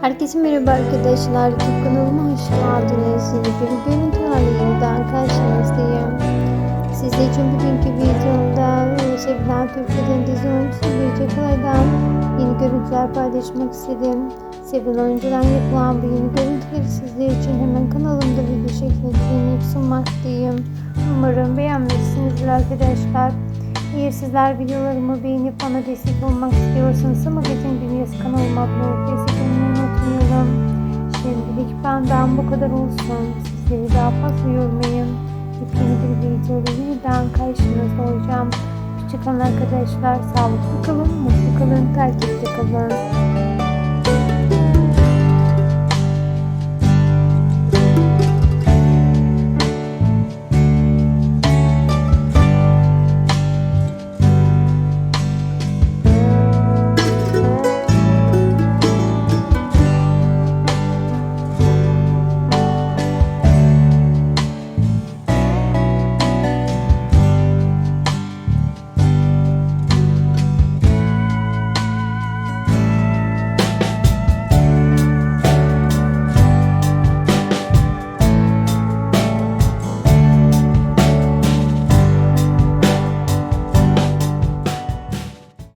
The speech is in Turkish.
Herkese merhaba arkadaşlar. Kanalıma hoş geldiniz. Yeni bir görüntülerle yeniden karşınızdayım. Sizler için bugünkü videomda sevilen Türk kadın dizi oyuncusu Birce Kalay'dan yeni görüntüler paylaşmak istedim. Sevilen oyuncudan yapılan bu yeni görüntüleri sizler için hemen kanalımda video şeklinde dinleyip sunmaktayım. Umarım beğenmişsinizdir arkadaşlar. Eğer sizler videolarımı beğenip bana destek olmak istiyorsanız Magazin Dünyası kanalıma abone unutmayalım. Şimdilik benden bu kadar olsun. Sizleri daha fazla yormayın. Videoda yeniden karşınızda olacağım. Hoşçakalın arkadaşlar. Sağlıklı kalın, mutlu kalın, takipte kalın.